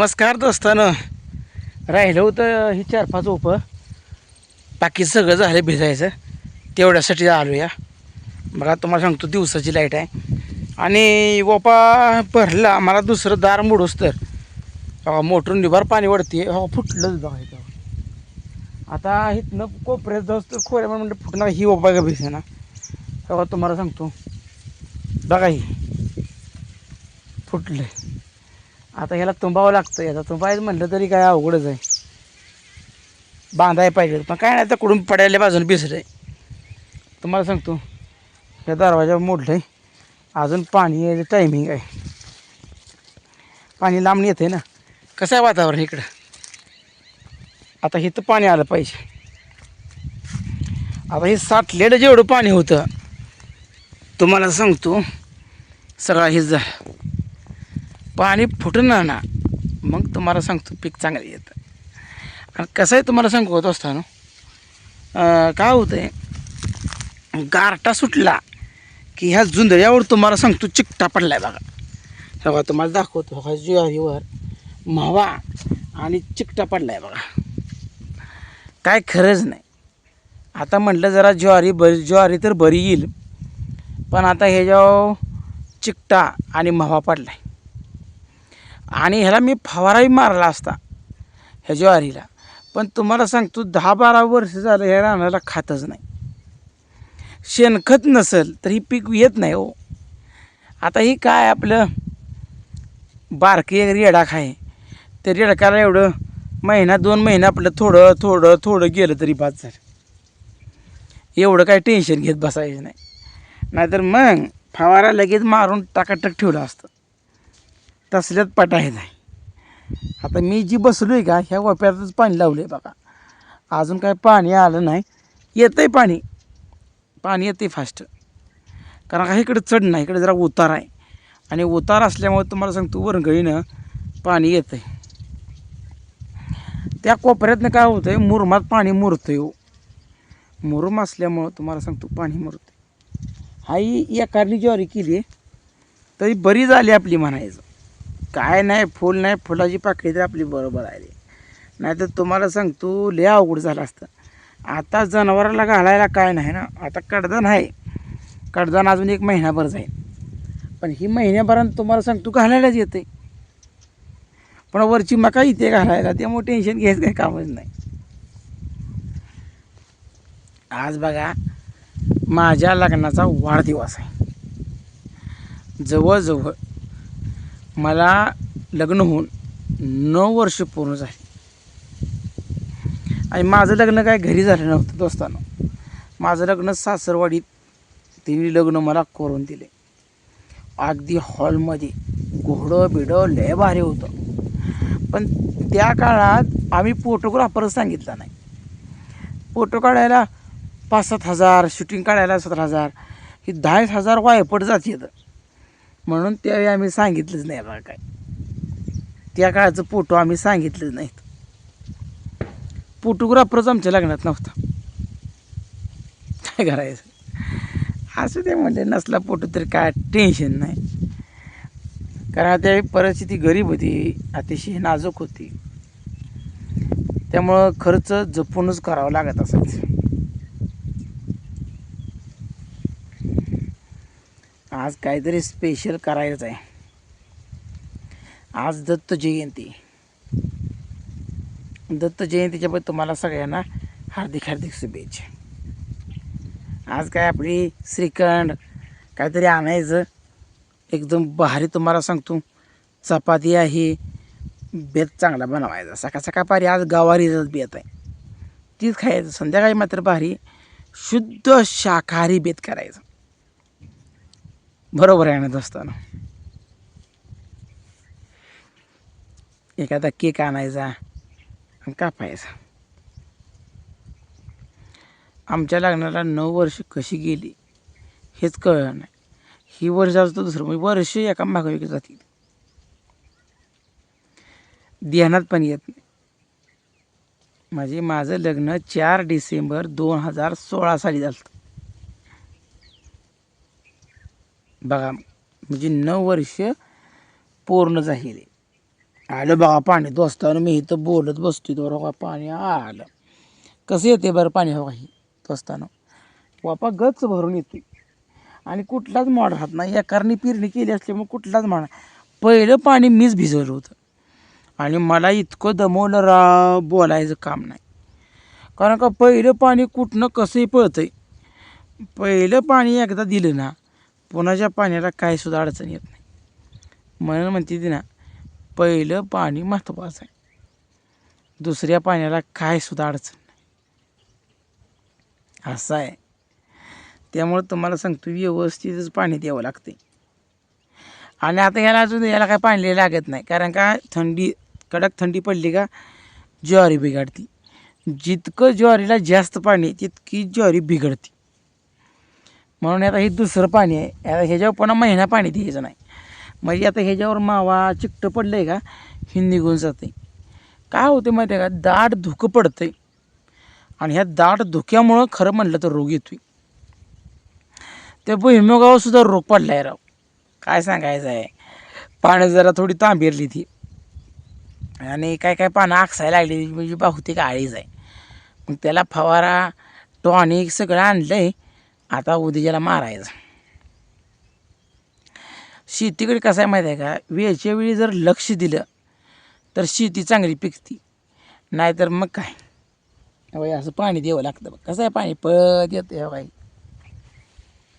नमस्कार दोस्तानं. राहिलं होतं ही चार पाच ओपं बाकी सगळं झालं भिजायचं. तेवढ्यासाठी आलो या बघा तुम्हाला सांगतो दिवसाची लाइट आहे. आणि ओपा भरला. मला दुसरं दार मोडूस तर. बघा मोटरून निभार पाणी वडते. हो फुटलंच बघा इथं. आता इथनं कोपऱ्यात जाऊस तर खोऱ्या म्हणजे फुटणार. ही ओपा का भिसे ना तेव्हा तुम्हाला सांगतो. बघा ही. फुटलं आता ह्याला तुंबावं लागतं याचा तुंबायचं म्हटलं तरी काय अवघडच आहे. बांधाय पाहिजे. पण काय नाही तर कुडून पडायला बाजून बिसर आहे. तुम्हाला सांगतो या दरवाजा मोडलं आहे अजून पाणी यायचं टायमिंग आहे. पाणी लांबनी येतं आहे ना. कसं आहे वातावरण इकडं? आता इथं पाणी आलं पाहिजे. आता हे साठलेलं जेवढं पाणी होतं तुम्हाला सांगतो सगळा हे झालं. पाणी फुटणार ना मग तुम्हाला सांगतो पीक चांगलं येतं. आणि कसं आहे तुम्हाला सांगू होत असताना काय होतं आहे गारटा सुटला की ह्या जुंदळ्यावर तुम्हाला सांगतो चिकटा पडला आहे बघा बघा तुम्हाला दाखवतो बघा ज्वारीवर मावा आणि चिकटा पडला आहे बघा. काय खरंच नाही. आता म्हटलं जरा ज्वारी बरी ज्वारी तर बरी येईल पण आता ह्याच्यावर चिकटा आणि मावा पडला आहे आणि ह्याला मी फवाराही मारला असता ह्या ज्वारीला. पण तुम्हाला सांगतो दहा बारा वर्ष झालं ह्या रानाला खातच नाही. शेणखत नसेल तर ही पीक येत नाही हो. आता ही काय आपलं बारकी एक रेडाक आहे. ते रेडकाला एवढं महिना दोन महिना आपलं थोडं थोडं थोडं गेलं तरी बाद झालं. एवढं काय टेन्शन घेत बसायचं नाही. नाहीतर मग फवारा लगेच मारून टाकाटक ठेवलं असतं. तसल्यात पटायचं आहे आता मी जी बसलो आहे का ह्या वाप्यातच पाणी लावलं आहे बघा. अजून काय पाणी आलं नाही. येतं आहे पाणी. पाणी येते फास्ट कारण का इकडे चढ नाही इकडे जरा उतार आहे. आणि उतार असल्यामुळे तुम्हाला सांगतो वरंगळीनं पाणी येतं आहे त्या कोपऱ्यातनं काय होतं आहे मुरमात पाणी मुरतं हो. मुरुम असल्यामुळं तुम्हाला सांगतो पाणी मुरतं हाही कारणी ज्वारी केली तरी बरी झाली आपली म्हणायचं. काय नाही फुल नाही फुलाची पाकळी तर आपली बरोबर आली नाही तर तुम्हाला सांगतो लय अवघड झालं असतं. आता जनावराला घालायला काय नाही ना? आता कडदान आहे. कडदान अजून एक महिनाभर जाईल. पण ही महिन्याभरानं तुम्हाला सांगतो घालायलाच येते पण वरची मका इथे घालायला त्यामुळे टेन्शन घ्यायचं काही कामच नाही. आज बघा माझ्या लग्नाचा वाढदिवस आहे. जवळजवळ मला लग्न होऊन नऊ वर्ष पूर्ण झाली. आणि माझं लग्न काय घरी झालं नव्हतं दोस्तानं. माझं लग्न सासरवाडीत तिने लग्न मला करून दिले. अगदी हॉलमध्ये घोडं बिडं लय भारी होतं. पण त्या काळात आम्ही फोटोग्राफरच सांगितला नाही. फोटो काढायला पाच सात हजार शूटिंग काढायला सतरा हजार ही दहा एक हजार वायपट जात येतं म्हणून त्यावेळी आम्ही सांगितलंच नाही बघा काय. त्या काळाचं फोटो आम्ही सांगितलंच नाहीत. फोटोग्राफरच आमच्या लग्नात नव्हता. काय करायचं? असं ते म्हणजे नसला फोटो तर काय टेन्शन नाही. कारण त्यावेळी परिस्थिती गरीब होती अतिशय नाजूक होती. त्यामुळं खर्च जपूनच करावा लागत असायचं. आज काहीतरी स्पेशल करायचं आहे. आज दत्त जयंती. दत्त जयंतीच्याबद्दल तुम्हाला सगळ्यांना हार्दिक हार्दिक शुभेच्छा. आज काय आपली श्रीखंड काहीतरी आणायचं. एकदम भारी तुम्हाला सांगतो. चपाती आहे. बेत चांगला बनवायचा. सकाळ सकाळ पारी आज गवारीचाच बेत आहे. तीच खायचं. संध्याकाळी मात्र भारी शुद्ध शाकाहारी बेत करायचं. बरोबर आहे आणत असताना. एखादा केक आणायचा आणि कापायचा. आमच्या लग्नाला नऊ वर्ष कशी गेली हेच कळलं नाही. ही वर्ष असतं दुसरं म्हणजे वर्ष एका मागं जातील. ध्यानात पण येत नाही. म्हणजे माझं लग्न चार डिसेंबर दोन हजार सोळा साली झालं बघा म्हणजे नऊ वर्ष पूर्ण झालेले. आलं बघा पाणी दोस्तानं मी इथं बोलत बसतो तर बघा पाणी आलं. कसं येते बरं पाणी हवा ही असताना वापा गच भरून येते आणि कुठलाच माड राहत नाही. एकारणी पेरणी केली असल्यामुळे कुठलाच माड पहिलं पाणी मीच भिजवलं होतं. आणि मला इतकं दमवलं रा बोलायचं काम नाही. कारण का पहिलं पाणी कुठनं कसंही पळतंय. पहिलं पाणी एकदा दिलं ना पुण्याच्या पाण्याला काय सुद्धा अडचण येत नाही. म्हणून म्हणते ती ना पहिलं पाणी महत्त्वाचं आहे. दुसऱ्या पाण्याला काय सुद्धा अडचण नाही. असं आहे. त्यामुळं तुम्हाला सांगतो व्यवस्थितच पाणी द्यावं लागते आणि आता याला अजून याला काय पाणी लागत नाही. कारण का थंडी कडक थंडी पडली का ज्वारी बिघडती. जितकं ज्वारीला जास्त पाणी तितकी ज्वारी बिघडते. म्हणून आता हे दुसरं पाणी आहे. आता ह्याच्यावर पुन्हा महिना पाणी द्यायचं नाही. म्हणजे आता ह्याच्यावर मावा चिकटं पडलं आहे का हे निघून जाते काय होते माहिती आहे का? दाट धुकं पडतं आहे आणि ह्या दाट धुक्यामुळं खरं म्हणलं तर रोग येतो त्या भुईमुगावर सुद्धा रोग पडला आहे राव. काय सांगायचं आहे? पानं जरा थोडी तांबेरली ती. आणि काय काय पानं आकसायला लागली म्हणजे बहुतेक आळीच आहे. मग त्याला फवारा टॉनिक सगळं आणलं आहे आता उद्याला मारायचं. शेतीकडे कसं आहे माहिती आहे का? वेळच्या वेळी जर लक्ष दिलं तर शेती चांगली पिकती. नाहीतर मग काय? बाई असं पाणी द्यावं लागतं बघ. कसं आहे पाणी? पळत येतं बाई.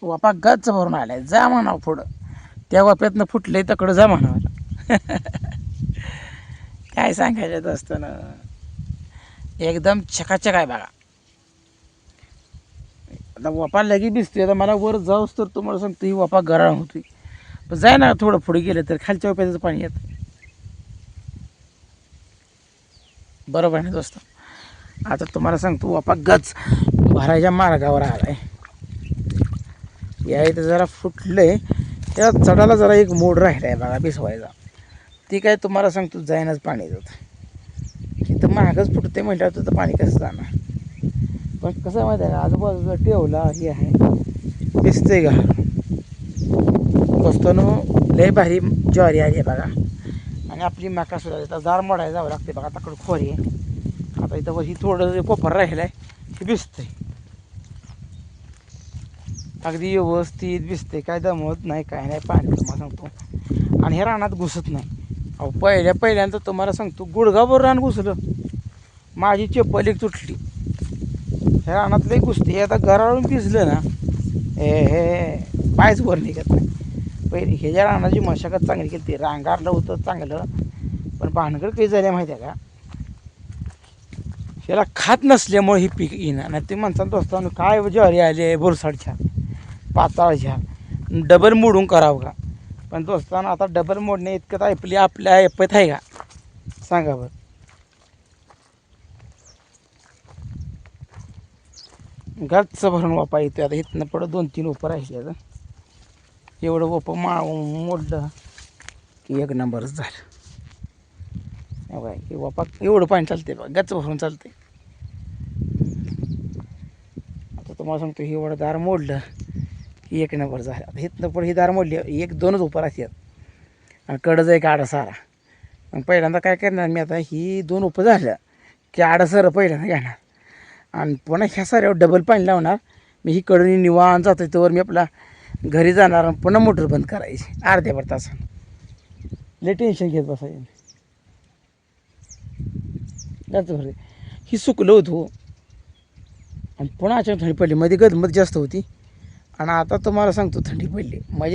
वापा गच्च भरून आलाय. जा म्हणावं पुढं. त्या वाप्यातनं आहे तकडं जा म्हणावं. काय सांगायचं असतं ना? एकदम छकाछक आहे बघा. आता वापा लगी दिसते आता मला वर जाऊस तर तुम्हाला सांगतो ही वापा गराळ होती. पण जाय ना थोडं पुढे गेलं तर खालच्या वाप्याचं पाणी येतं. बरोबर आहे ना दोस्त? आता तुम्हाला सांगतो वापा गच भरायच्या मार्गावर आलाय. या इथं जरा फुटलंय. त्या चढाला जरा एक मोड राहिला आहे बघा बिसवायचा. ती काय तुम्हाला सांगतो जायनाच पाणी देत इथं महागच फुटते म्हटल्यावर तर पाणी कसं जाणार? पण कसं माहिती आहे का आजूबाजूला ठेवला हे आहे. दिसतंय का? बसताना लय भारी ज्वारी आली आहे बघा. आणि आपली मका सुद्धा इथं दार मोडायला जावं लागते बघा तकड खोरी आहे. आता इथं ही थोडं कोपर राहिलं आहे हे भिजतंय अगदी व्यवस्थित भिजते काय दमवत नाही काय नाही पाणी तुम्हाला सांगतो. आणि हे रानात घुसत नाही. अहो पहिल्या पहिल्यांदा तुम्हाला सांगतो गुडगावर रान घुसलं. माझी चप्पल एक तुटली. ह्या रानात लई आता घरावरून पिसलं ना हे हे पायच वर निघत नाही. पहिले ह्याच्या रानाची मशागत चांगली केली ती रांगारलं होतं चांगलं पण भानगड काही झाल्या माहिती आहे का? ह्याला खात नसल्यामुळे ही पीक येणार नाही ते म्हणतात दोस्तांनो काय ज्वारी आली आहे छान पाताळ डबल मोडून करावं का? पण दोस्तांना आता डबल मोडणे इतकं ऐपली आपल्या ऐपत आहे का? सांगा बरं. गच्च भरून वापा येतो आता इथनं पुढं दोन तीन उपं राहिले आता एवढं ओपं मा मोडलं की एक नंबरच झालं. बाय की वापा एवढं पाणी चालते बघा गच्च भरून चालते आता तुम्हाला सांगतो हे एवढं दार मोडलं की एक नंबर झालं. आता इथनं पुढे ही दार मोडली एक दोनच उपं असतात आणि कडच एक आडा सारा. मग पहिल्यांदा काय करणार मी आता ही दोन उप झाल्या की आडसर पहिल्यांदा घेणार. आणि पुन्हा ह्या साऱ्यावर डबल पाणी लावणार. मी ही कडून निवांत जातो त्यावर मी आपला घरी जाणार आणि पुन्हा मोटर बंद करायची. अर्ध्या भर तासानं. लय टेन्शन घेत बसायचं जास्त भर ही सुकलं होतं हो. आणि पुन्हा अचानक थंडी पडली. मध्ये गदमत जास्त होती. आणि आता तुम्हाला सांगतो थंडी पडली. माझी